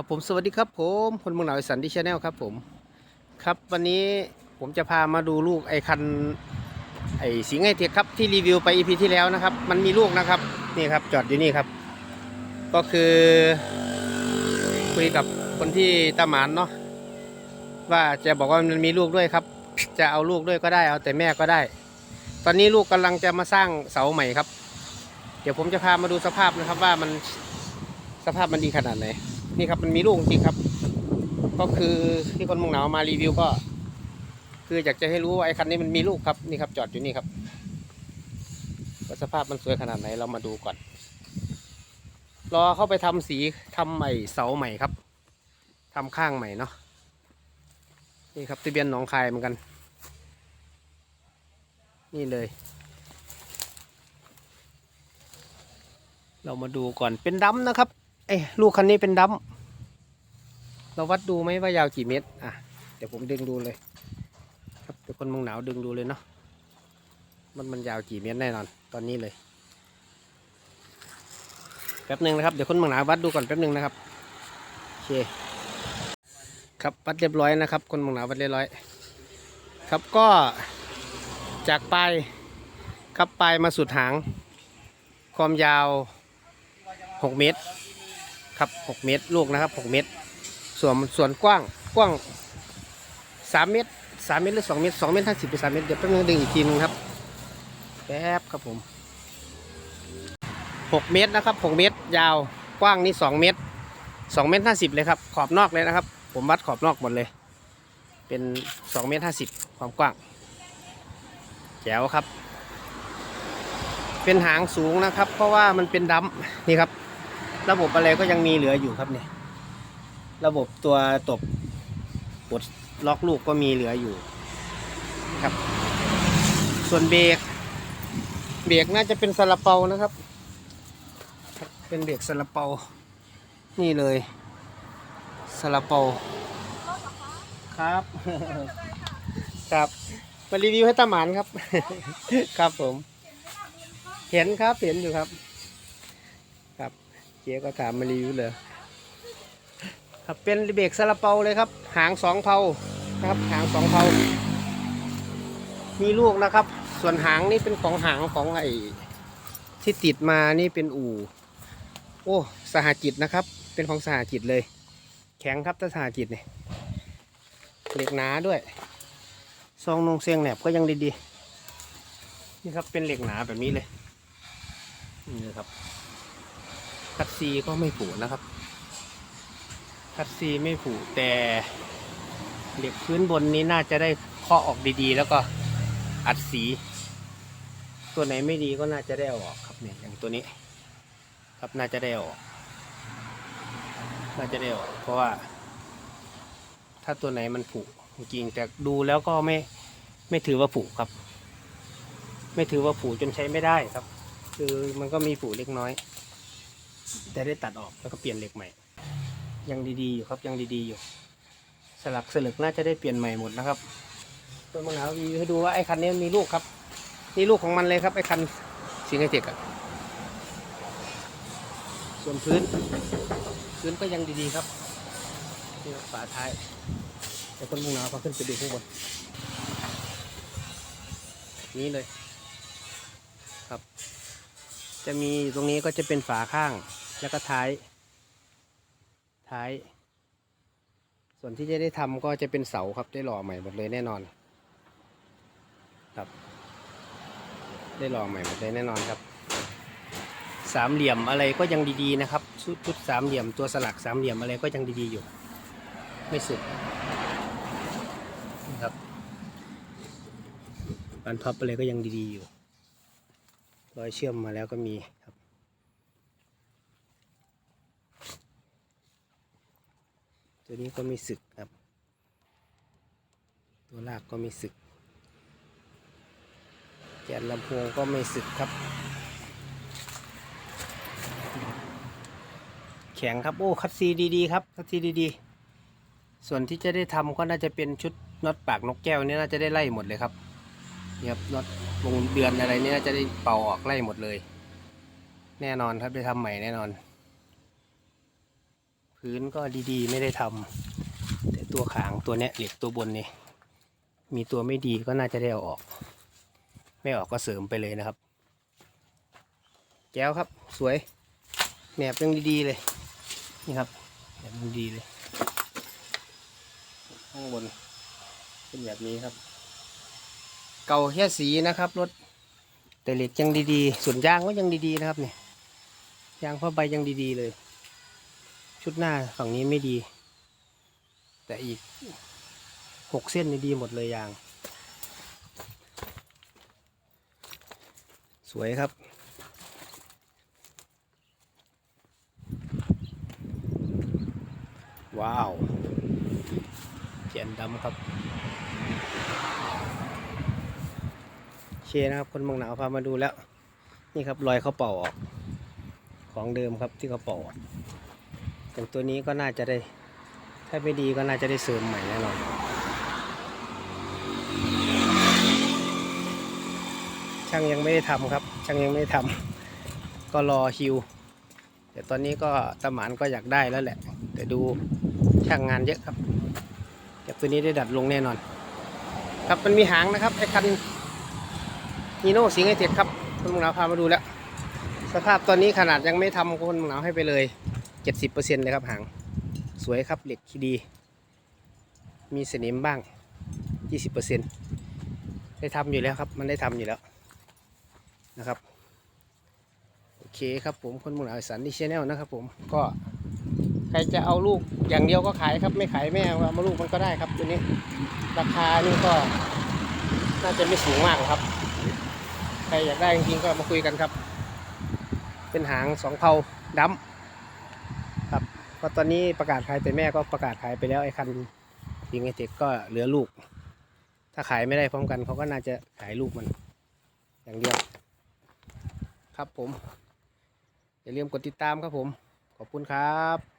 ครับผมสวัสดีครับผมคนเมืองหนาวอีสันดิชแนลครับผมครับวันนี้ผมจะพามาดูลูกไอคันไอสิงห์ไอเทคครับที่รีวิวไปอีพีที่แล้วนะครับ มันมีลูกนะครับนี่ครับจอดอยู่นี่ครับ ก็คือคุยกับคนที่ตาหมานเนาะว่าจะบอกว่ามันมีลูกด้วยครับ จะเอาลูกด้วยก็ได้เอาแต่แม่ก็ได้ ตอนนี้ลูกกำลังจะมาสร้างเสาใหม่ครับ เดี๋ยวผมจะพามาดูสภาพนะครับว่ามันสภาพมันดีขนาดไหน นี่ครับมันมีลูกจริงครับ ก็คือที่คนมุงหนาวมารีวิวก็ คืออยากจะให้รู้ว่าไอ้คันนี้มันมีลูกครับนี่ครับ จอดอยู่นี่ครับว่าสภาพมันสวยขนาดไหนเรามาดูก่อน รอเข้าไปทำสีทำใหม่เสาใหม่ครับทำข้างใหม่เนาะนี่ครับทะเบียนหนองคายเหมือนกัน นี่เลย เรามาดูก่อนเป็นดัมนะครับ เอ้ลูกคันนี้เป็นดัมเราวัดดูไหมว่ายาวกี่เมตร อะ เดี๋ยวผมดึงดูเลย ครับเดี๋ยวคนมึงหนาวดึงดูเลยเนาะ มันมันยาวกี่เมตรแน่นอน ตอนนี้เลย แป๊บหนึ่งนะครับ เดี๋ยวคนมองหนาววัดดูก่อนแป๊บหนึ่งนะครับ โอเค ครับวัดเรียบร้อยนะครับ คนมองหนาววัดเรียบร้อย ครับก็จากปลายครับปลายมาสุดหาง ความยาว 6 เมตร ครับ6เมตรลูกนะครับ6เมตร ส่วนส่วนกว้างกว้าง3เมตร3เมตรหรือ2เมตร2เมตรห้าสิบหรือ3เมตรเดี๋ยวแป๊บนึงดึงอีกทีนึงครับแป๊บครับผม6เมตรนะครับ6เมตร ยาวกว้างนี่2เมตร2เมตร50เลยครับขอบนอกเลยนะครับ ผมวัดขอบนอกหมดเลย เป็น2เมตร50ความกว้างแจ๋วครับ เป็นหางสูงนะครับ เพราะว่ามันเป็นดัมป์นี่ครับ ระบบอะไรก็ยังมีเหลืออยู่ครับเนี่ย ระบบตัวตบกดล็อกลูกก็มีเหลืออยู่ครับ ส่วนเบรกเบรกน่าจะเป็นซาลาเปานะครับ เป็นเบรกซาลาเปา นี่เลยซาลาเปาครับครับมารีวิวให้ตาหมานครับ ครับผม เห็นครับเห็นอยู่ครับ จ๊ก็ถามมารีวิวเลยครับเป็นเบรกซาลาเปาเลยครับ หางสองเพาครับหางสองเพามีลูกนะครับ ส่วนหางนี่เป็นของหางของไอ้ที่ติดมานี่เป็นอู่ โอ้สหจิตนะครับ เป็นของสหจิตเลย แข็งครับถ้าสหจิตเนี่ยเหล็กหนาด้วยซองนงเซียงแหนบก็ยังดีๆนี่ครับเป็นเหล็กหนาแบบนี้เลยนี่นะครับ คัดซีก็ไม่ผุนะครับ คัดซีไม่ผุแต่เหล็กพื้นบนนี้น่าจะได้เคาะออกดีๆ แล้วก็อัดสี ตัวไหนไม่ดีก็น่าจะได้ออกครับเนี่ยอย่างตัวนี้ ครับน่าจะได้ออก น่าจะได้ออก เพราะว่า ถ้าตัวไหนมันผุจริงแต่ดูแล้วก็ไม่ไม่ถือว่าผุครับ ไม่ถือว่าผุจนใช้ไม่ได้ครับ คือมันก็มีผูเล็กน้อย แต่ได้ตัดออกแล้วก็เปลี่ยนเหล็กใหม่ ยังดีๆอยู่ครับยังดีๆอยู่ สลักสลึกน่าจะได้เปลี่ยนใหม่หมดนะครับตัวมังหาวีให้ดูว่าไอ้คันนี้มีลูกครับนี่ลูกของมันเลยครับไอ้คันสิงห์ไอเทคอะส่วนพื้น พื้นก็ยังดีๆครับนี่ฝาท้ายแต่คนมังหนาวเขาขึ้นไปดูข้างบนนี้เลย ครับ จะมีตรงนี้ก็จะเป็นฝาข้าง แล้วก็ท้าย ท้าย ส่วนที่จะได้ทำก็จะเป็นเสาครับได้หล่อใหม่หมดเลยแน่นอน ครับ ได้หล่อใหม่หมดเลยแน่นอนครับ สามเหลี่ยมอะไรก็ยังดีๆนะครับ ชุดชุดสามเหลี่ยมตัวสลักสามเหลี่ยมอะไรก็ยังดีๆอยู่ ไม่สุดนะครับบันพับอะไรก็ยังดีๆอยู่รอยเชื่อมมาแล้วก็มีครับ ตัวนี้ก็มีสึกครับ ตัวลากก็มีสึกแกนลำโพงก็ไม่สึกครับ แข็งครับ โอ้คัดซีดีๆครับคัดซีดีๆ ส่วนที่จะได้ทำก็น่าจะเป็นชุดน็อตปากนกแก้วนี่น่าจะได้ไล่หมดเลยครับเนี่ยครับน็อตวงเดือนอะไรนี่ยจะได้เป่าออกไล่หมดเลย แน่นอนครับได้ทำใหม่แน่นอน พื้นก็ดีๆ ไม่ได้ทำแต่ตัวขางตัวเนี้ยเหล็กตัวบนนี่มีตัวไม่ดีก็น่าจะได้เอาออก ไม่ออกก็เสริมไปเลยนะครับ แก้วครับสวยแหนบยังดีๆเลย นี่ครับแหนบยังดีเลย ข้างบนเป็นแบบนี้ครับ เก่าแค่สีนะครับรถแต่เหล็กยังดีๆส่วนยางก็ยังดีๆนะครับเนี่ยยางผ้าใบยังดีๆเลย ชุดหน้าฝั่งนี้ไม่ดี แต่อีกหกเส้นนี่ดีหมดเลยยาง สวยครับ ว้าวเขียนดำครับโอเคนะครับคนมองหนาวพามาดูแล้ว นี่ครับรอยเขาเป่าออก ของเดิมครับที่เขาเป่าออก อย่างตัวนี้ก็น่าจะได้ ถ้าไม่ดีก็น่าจะได้เสริมใหม่แน่นอนช่างยังไม่ได้ทำครับ ช่างยังไม่ได้ทำก็รอคิว แต่ตอนนี้ก็ตะหมานก็อยากได้แล้วแหละ แต่ดูช่างงานเยอะครับเก็บตัวนี้ได้ดัดลงแน่นอน ครับมันมีหางนะครับไอ้คันนีโน่สิงไอเจ็ดครับคุณมึงหนาวพามาดูแล้ว สภาพตอนนี้ขนาดยังไม่ทำคุณมึงหนาวให้ไปเลย 70%เลยครับหาง สวยครับเหล็กที่ดี มีสนิมบ้าง 20%ได้ทำอยู่แล้วครับมันได้ทำอยู่แล้วนะครับโอเคครับผมคนมุนอาสันดีชแนลนะครับผมก็ใครจะเอาลูกอย่างเดียวก็ขายครับไม่ขายไม่เอามาลูกมันก็ได้ครับตัวนี้ราคานี่ก็น่าจะไม่สูงมากครับ ใครอยากได้จริงๆก็มาคุยกันครับ เป็นหางสองเผาดำ ก็ตอนนี้ประกาศขายแต่แม่ก็ประกาศขายไปแล้วไอ้คันยิงไอเทคก็เหลือลูก ถ้าขายไม่ได้พร้อมกันเขาก็น่าจะขายลูกมัน อย่างเดียว ครับผม อย่าลืมกดติดตามครับผม ขอบคุณครับ